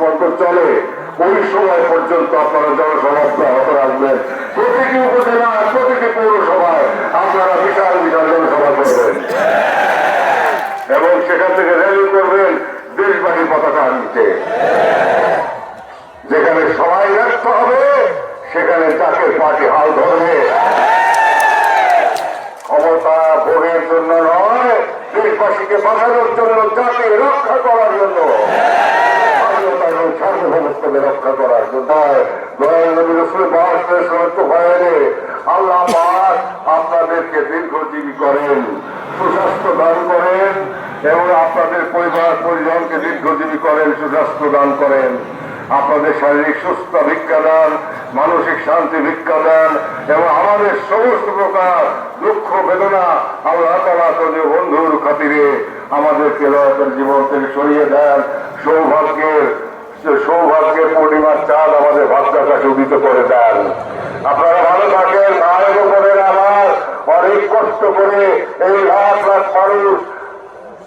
পর্যন্ত চলে। ওই সময় পর্যন্ত আপনারা জনসভা অব্যাহত রাখবেন। প্রতিটি উপজেলায় প্রতিটি পৌরসভায় আপনারা বিশাল বিশাল জনসভা করবেন। এবং সেখান থেকে র্যালি করবেন দেশবাহী পতাকা আনতে। যেখানে সবাই ব্যস্ত হবে, সেখানে তাকে পার্টি হাল ধরবে। ক্ষমতা ভোগের জন্য নয়, দেশবাসীকে বাঁচানোর জন্য জাতি রক্ষা করার জন্য। সার্বভৌমত্বকে রক্ষা করার জন্য। দীর্ঘজীবী করেন, সুস্বাস্থ্য দান করেন আপনাদের শারীরিক সুস্থ ভিক্ষা দান, মানসিক শান্তি ভিক্ষা দান এবং আমাদের সমস্ত প্রকার দুঃখ, বেদনা আল্লাহ তালা তোদের বন্ধুর খাতিরে আমাদেরকে জীবন থেকে সরিয়ে দেন। সৌভাগ্যের সৌভাগ্যের পূর্ণিমার চাঁদ আমাদের ভাবটাকে উদিত করে দেন। আপনারা ভালো থাকেন ভাই বোনের আমার অনেক কষ্ট করে এই লাখ লাখ মানুষ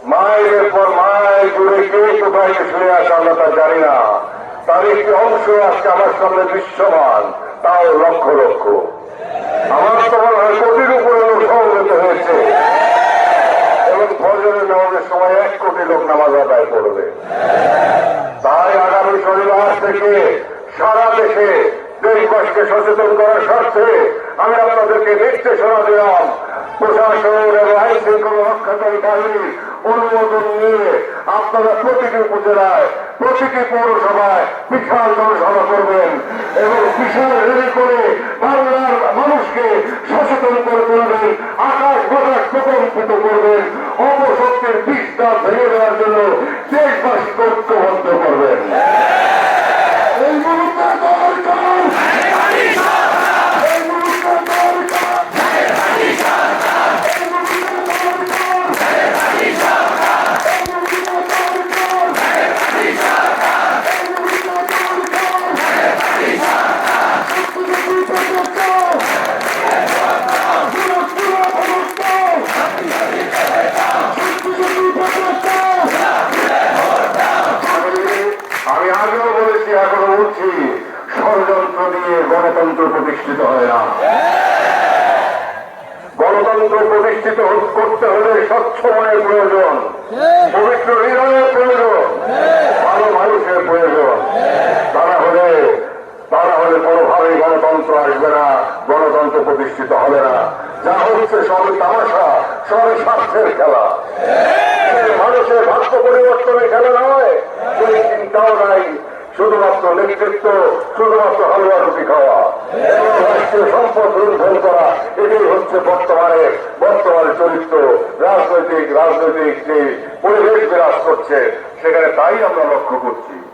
মায়ের পর মায়ের জুড়ে কে কোথায় শুয়ে আসে আমরা তা জানি না। তার একটি অংশ আজকে আমার সামনে দৃশ্যমান, তাও লক্ষ লক্ষ। আমার তখন কোটির উপরে লোক হয়েছে। এবং ফজরের নামাজের সময় এক কোটি লোক নামাজ আদায় করবে। তাই আগামী শনিবার থেকে সারা দেশে দেশবাসীকে সচেতন করার স্বার্থে আমি আপনাদেরকে নির্দেশনা দিলাম, প্রশাসন এবং আইন শৃঙ্খলা রক্ষাকারী বাহিনী অনুমোদন নিয়ে আপনারা প্রতিটি উপজেলায়, প্রতিটি পৌরসভায় বিশাল জনসভা করবেন এবং বিশাল রেলি করে বাংলার মানুষকে সচেতন করে তুলবেন, আকাশ বাতাস প্রকম্পিত করবেন। ভেঙে দেওয়ার জন্য দেশবাসীকে ষড়যন্ত্র দিয়ে গণতন্ত্র প্রতিষ্ঠিত হয় না। গণতন্ত্র প্রতিষ্ঠিত করতে হলে স্বচ্ছ মনের প্রয়োজন, পবিত্র হৃদয়ের প্রয়োজন, ভালো মানুষের প্রয়োজন। তারা হলে তারা হলে কোনোভাবেই গণতন্ত্র আসবে না, গণতন্ত্র প্রতিষ্ঠিত হবে না। যা হচ্ছে সবই তামাশা সবই স্বার্থের খেলা। মানুষের ভাগ্য পরিবর্তনের খেলা নয় সেই চিন্তাও নাই শুধুমাত্র নেতৃত্ব শুধুমাত্র হালুয়া রুটি খাওয়া। রাষ্ট্রীয় সম্পদ লুণ্ঠন করা হচ্ছে বর্তমানে বর্তমান চরিত্র। রাজনৈতিক রাজনৈতিক যে পরিবেশ বিরাজ করছে, সেখানে তাই আমরা লক্ষ্য করছি।